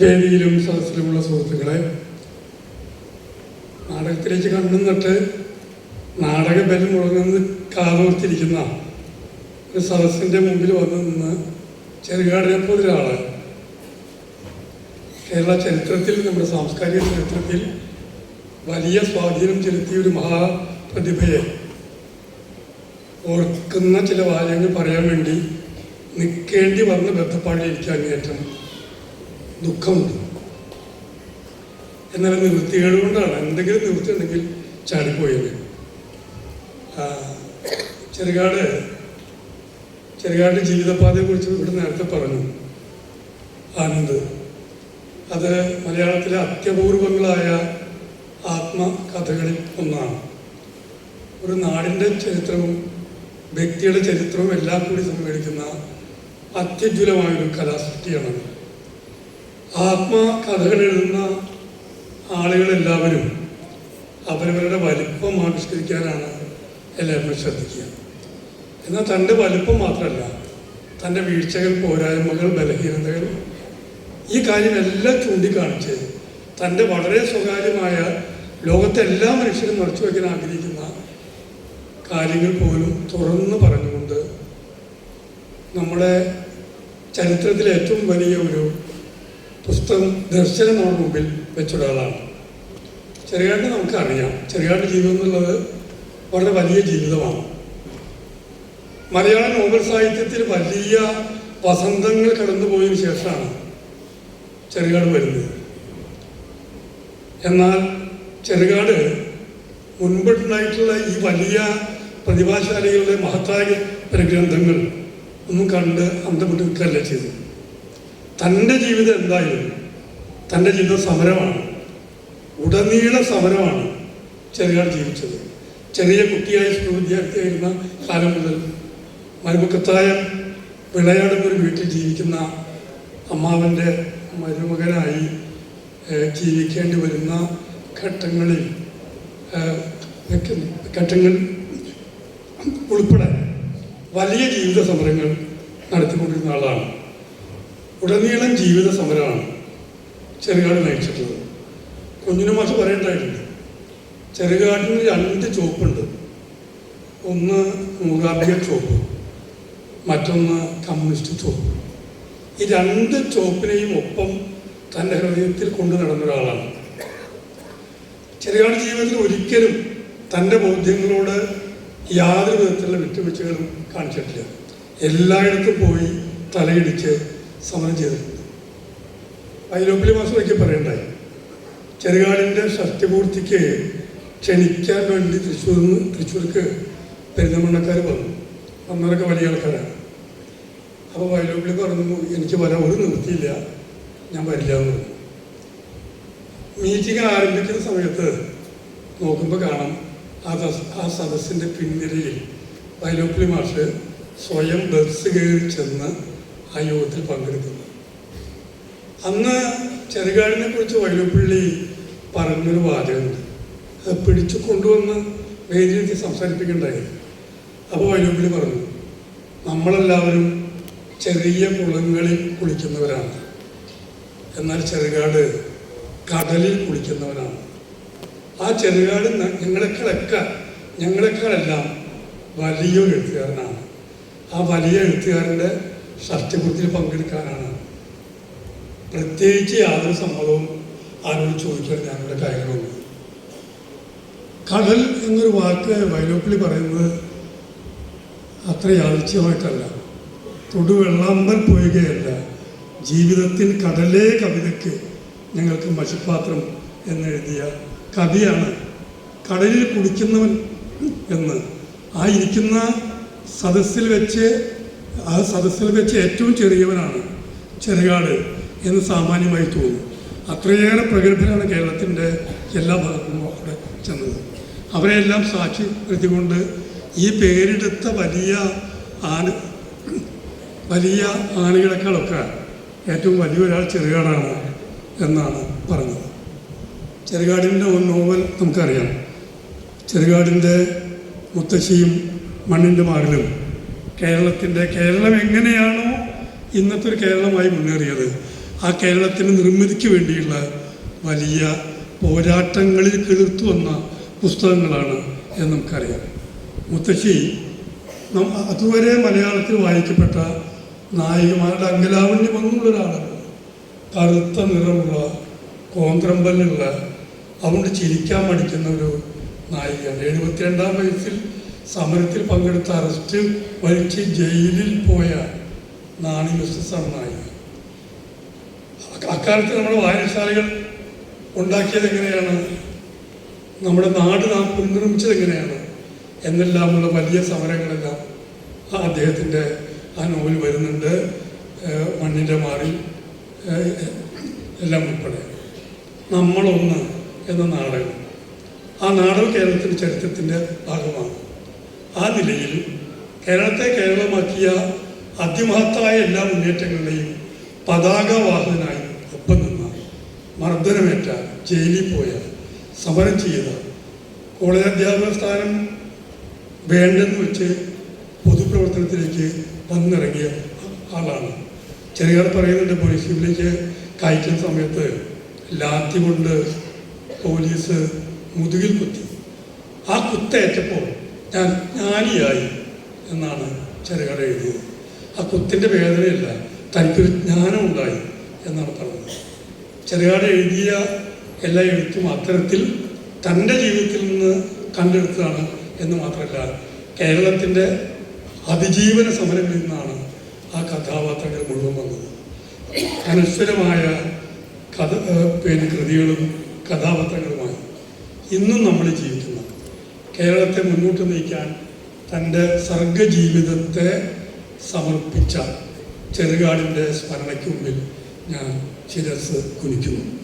വേദിയിലും സദസ്സിലുമുള്ള സുഹൃത്തുക്കളെ നാടകത്തിലേക്ക് കണ്ണും നട്ട് നാടക ബലം മുഴങ്ങുന്ന കാതോർത്തിരിക്കുന്ന ഒരു സദസ്സിന്റെ മുമ്പിൽ വന്ന് നിന്ന് ചെറുകാടിനെ പോലെ ഒരാൾ കേരള ചരിത്രത്തിൽ നമ്മുടെ സാംസ്കാരിക ചരിത്രത്തിൽ വലിയ സ്വാധീനം ചെലുത്തിയ ഒരു മഹാപ്രതിഭയെ ഓർക്കുന്ന ചില വാചകങ്ങൾ പറയാൻ വേണ്ടി നിൽക്കേണ്ടി വന്ന ബന്ധപ്പാടിലിരിക്കാൻ അങ്ങേറ്റം ദുഃഖമുണ്ട്. എന്നാൽ നിവൃത്തികേട് കൊണ്ടാണ് എന്തെങ്കിലും നിവൃത്തി ഉണ്ടെങ്കിൽ ചാടിപ്പോയത്. ചെറുകാട് ചെറുകാട് ജീവിതപാതയെ ജീവിതപാതയെക്കുറിച്ച് ഇവിടെ നേരത്തെ പറഞ്ഞു. ആനന്ദ് അത് മലയാളത്തിലെ അത്യപൂർവങ്ങളായ ആത്മകഥകളിൽ ഒന്നാണ്. ഒരു നാടിന്റെ ചരിത്രവും വ്യക്തിയുടെ ചരിത്രവും എല്ലാം കൂടി സമ്മേളിക്കുന്ന അത്യുജ്വലമായൊരു കലാസൃഷ്ടിയാണ് ആത്മകഥകൾ എഴുതുന്ന ആളുകളെല്ലാവരും അവരവരുടെ വലിപ്പം ആവിഷ്കരിക്കാനാണ് എല്ലാവരും ശ്രദ്ധിക്കുക. എന്നാൽ തന്റെ വലിപ്പം മാത്രമല്ല തന്റെ വീഴ്ചകൾ പോരായ്മകൾ ബലഹീനതകൾ ഈ കാര്യമെല്ലാം ചൂണ്ടിക്കാണിച്ച് തന്റെ വളരെ സ്വകാര്യമായ ലോകത്തെ എല്ലാ മനുഷ്യരും മറച്ചു വയ്ക്കാൻ ആഗ്രഹിക്കുന്ന കാര്യങ്ങൾ പോലും തുറന്നു പറഞ്ഞുകൊണ്ട് നമ്മുടെ ചരിത്രത്തിലെ ഏറ്റവും വലിയ ഒരു പുസ്തകം ദർശനം നമ്മുടെ മുമ്പിൽ വെച്ചൊരാളാണ്. ചെറുകാടിനെ നമുക്കറിയാം. ചെറുകാടിന്റെ ജീവിതം എന്നുള്ളത് വളരെ വലിയ ജീവിതമാണ്. മലയാള നോവൽ സാഹിത്യത്തിൽ വലിയ വസന്തങ്ങൾ കടന്നുപോയതിനു ശേഷമാണ് ചെറുകാട് വരുന്നത്. എന്നാൽ ചെറുകാട് മുൻപുണ്ടായിട്ടുള്ള ഈ വലിയ പ്രതിഭാശാലികളുടെ മഹത്തായ പ്രഗ്രന്ഥങ്ങൾ ഒന്നും കണ്ട് അന്തപ്പെട്ട് നിൽക്കുകയല്ല ചെയ്തത്. തന്റെ ജീവിതം എന്തായാലും തന്റെ ജീവിതം സമരമാണ്. ഉടനീള സമരമാണ് ചെറിയാൾ ജീവിച്ചത്. ചെറിയ കുട്ടിയായി സ്കൂൾ വിദ്യാർത്ഥിയായിരുന്ന കാലം മുതൽ മരുമക്കത്തായ വിളയാടുന്നൊരു വീട്ടിൽ ജീവിക്കുന്ന അമ്മാവന്റെ മരുമകനായി ജീവിക്കേണ്ടി വരുന്ന ഘട്ടങ്ങളിൽ ഘട്ടങ്ങൾ ഉൾപ്പെടെ വലിയ ജീവിത സമരങ്ങൾ നടത്തിക്കൊണ്ടിരുന്ന ആളാണ്. ഉടനീളം ജീവിത സമരമാണ് ചെറുകാട് നയിച്ചിട്ടുള്ളത്. കുഞ്ഞിനെ മാഷ് പറയണ്ടായിട്ടുണ്ട്. ചെറുകാട്ടിന് രണ്ട് ചോപ്പുണ്ട് ഒന്ന് മൂകാംബിക ചോപ്പ് മറ്റൊന്ന് കമ്മ്യൂണിസ്റ്റ് ചോപ്പ് ഈ രണ്ട് ചോപ്പിനെയും ഒപ്പം തന്റെ ഹൃദയത്തിൽ കൊണ്ടു നടന്ന ഒരാളാണ്. ചെറുകാട് ജീവിതത്തിൽ ഒരിക്കലും തന്റെ ബോധ്യങ്ങളോട് യാതൊരു വിധത്തിലുള്ള വിട്ടുവീഴ്ചകളും കാണിച്ചിട്ടില്ല. എല്ലായിടത്തും പോയി തലയിടിച്ച് സമരം ചെയ്തിട്ടുണ്ട് വൈലോപ്പിലി മാസം നോക്കി പറയണ്ടായി. ചെറുകാടിന്റെ ഷഷ്ടിപൂർത്തിക്ക് ക്ഷണിക്കാൻ വേണ്ടി തൃശ്ശൂരിൽ നിന്ന് തൃശ്ശൂർക്ക് പെരുന്തമണ്ണക്കാർ വന്നു. വന്നവരൊക്കെ വലിയ ആൾക്കാരാണ്. അപ്പോൾ വയലോപ്പിളി പറഞ്ഞു എനിക്ക് വരാൻ ഒരു നിർത്തിയില്ല ഞാൻ വരില്ല എന്ന് പറഞ്ഞു. മീറ്റിംഗ് ആരംഭിക്കുന്ന സമയത്ത് നോക്കുമ്പോൾ കാണാം ആ ആ സദസ്സിന്റെ പിൻനിരയിൽ വയലോപ്പിളി മാഷ് സ്വയം ബസ് കയറി ചെന്ന് ആ യോഗത്തിൽ പങ്കെടുക്കുന്നു. അന്ന് ചെറുകാടിനെ കുറിച്ച് വള്ളിപ്പള്ളി പറഞ്ഞൊരു വാചകമുണ്ട്. അത് പിടിച്ചു കൊണ്ടുവന്ന് വേദിയിൽ സംസാരിപ്പിക്കണ്ടായി. അപ്പോൾ വള്ളിപ്പള്ളി പറഞ്ഞു നമ്മളെല്ലാവരും ചെറിയ കുളങ്ങളിൽ കുളിക്കുന്നവരാണ്. എന്നാൽ ചെറുകാട് കടലിൽ കുളിക്കുന്നവരാണ് ആ ചെറുകാട് ഞങ്ങളെക്കാളൊക്കെ ഞങ്ങളെക്കാളെല്ലാം വലിയൊരു എഴുത്തുകാരനാണ്. ആ വലിയ എഴുത്തുകാരന്റെ ഷഷ്ടിപൂർത്തിയിൽ പങ്കെടുക്കാനാണ്. പ്രത്യേകിച്ച് യാതൊരു സമ്മതവും ആരോട് ചോദിക്കാൻ ഞങ്ങളുടെ കാര്യങ്ങളുണ്ട് കടൽ എന്നൊരു വാക്ക് വൈലോപ്പിളി പറയുന്നത് അത്ര യാദൃച്ഛ്യമായിട്ടല്ല തൊടുവെള്ളാമ്പൽ പോയുകയല്ല. ജീവിതത്തിൽ കടലേ കവിതയ്ക്ക് ഞങ്ങൾക്ക് മഷിപ്പാത്രം എന്നെഴുതിയ കവിയാണ് കടലിൽ കുടിക്കുന്നവൻ എന്ന്. ആ ഇരിക്കുന്ന സദസ്സിൽ വെച്ച് ആ സദസ്സിൽ വെച്ച് ഏറ്റവും ചെറിയവനാണ് ചെറുകാട് എന്ന് സാമാന്യമായി തോന്നുന്നു അത്രയേറെ പ്രഗത്ഭരാണ് കേരളത്തിന്റെ എല്ലാ ഭാഗത്തും അവിടെ ചെന്നത്. അവരെയെല്ലാം സാക്ഷി നിർത്തിക്കൊണ്ട് ഈ പേരെടുത്ത വലിയ ആണ് വലിയ ആനകളെക്കാളൊക്കെ ഏറ്റവും വലിയൊരാൾ ചെറുകാടാണ് എന്നാണ് പറഞ്ഞത്. ചെറുകാടിന്റെ ഒരു നോവൽ നമുക്കറിയാം. ചെറുകാടിന്റെ മുത്തശ്ശിയും മണ്ണിന്റെ മകളും കേരളത്തിന്റെ കേരളം എങ്ങനെയാണോ ഇന്നത്തെ ഒരു കേരളമായി മുന്നേറിയത്. ആ കേരളത്തിന്റെ നിർമ്മിതിക്ക് വേണ്ടിയുള്ള വലിയ പോരാട്ടങ്ങളിൽ കിളിർത്തു വന്ന പുസ്തകങ്ങളാണ് എന്ന് നമുക്കറിയാം. മുത്തശ്ശി അതുവരെ മലയാളത്തിൽ വായിക്കപ്പെട്ട നായികമാരുടെ അങ്കലാവണ്യം ഒന്നുള്ള ഒരാളാണ്. കറുത്ത നിറമുള്ള കോന്ത്രമ്പലുള്ള അതുകൊണ്ട് ചിരിക്കാൻ മടിക്കുന്ന ഒരു നായികയാണ്. എഴുപത്തിരണ്ടാം വയസ്സിൽ സമരത്തിൽ പങ്കെടുത്ത അറസ്റ്റ് വഹിച്ച് ജയിലിൽ പോയ നാണി മിസ്റ്റർ നായിക അക്കാലത്ത് നമ്മുടെ വായനശാലകൾ ഉണ്ടാക്കിയത് എങ്ങനെയാണ്? നമ്മുടെ നാട് നാം പുനർനിർമ്മിച്ചത് എങ്ങനെയാണ്? എന്നെല്ലാമുള്ള വലിയ സമരങ്ങളെല്ലാം ആ അദ്ദേഹത്തിന്റെ ആ നോവൽ വരുന്നുണ്ട്. മണ്ണിന്റെ മാറി എല്ലാം ഉൾപ്പെടെ. നമ്മളൊന്ന് എന്ന നാടകം. ആ നാടകം കേരളത്തിന്റെ ചരിത്രത്തിന്റെ ഭാഗമാണ്. ആ നിലയിൽ കേരളത്തെ കേരളമാക്കിയ അതിമഹത്തായ എല്ലാ മുന്നേറ്റങ്ങളുടെയും പതാകവാഹകനായി ഒപ്പം നിന്ന മർദ്ദനമേറ്റ ജയിലിൽ പോയ സമരം ചെയ്ത കോളേജ് അധ്യാപക സ്ഥാനം വേണ്ടെന്ന് വെച്ച് പൊതുപ്രവർത്തനത്തിലേക്ക് വന്നിറങ്ങിയ ആളാണ്. ചെറിയ പറയുന്നുണ്ട് പോലീസിലേക്ക് കയറ്റുന്ന സമയത്ത് ലാത്തി കൊണ്ട് പോലീസ് മുതുകിൽ കുത്തി. ആ കുത്തേറ്റപ്പോൾ ഞാൻ ജ്ഞാനിയായി എന്നാണ് ചെറുകട എഴുതിയത്. ആ കുത്തിന്റെ വേദനയില്ല തനിക്കൊരു ജ്ഞാനം ഉണ്ടായി എന്നാണ് പറഞ്ഞത്. ചെറുകാട് എഴുതിയ എല്ലാ എഴുത്തും അത്തരത്തിൽ തന്റെ ജീവിതത്തിൽ നിന്ന് കണ്ടെടുത്തതാണ് എന്ന് മാത്രമല്ല കേരളത്തിന്റെ അതിജീവന സമരങ്ങളിൽ നിന്നാണ് ആ കഥാപാത്രങ്ങൾ മുഴുവൻ വന്നത്. അനശ്വരമായ കഥ പിന്നെ കൃതികളും കഥാപാത്രങ്ങളുമായി ഇന്നും നമ്മൾ ജീവിക്കുന്ന കേരളത്തെ മുന്നോട്ട് നയിക്കാൻ തന്റെ സർഗജീവിതത്തെ സമർപ്പിച്ച ചെറുകാടിന്റെ സ്മരണയ്ക്ക് മുമ്പിൽ ഞാൻ ശിരസ് കുനിക്കുന്നു.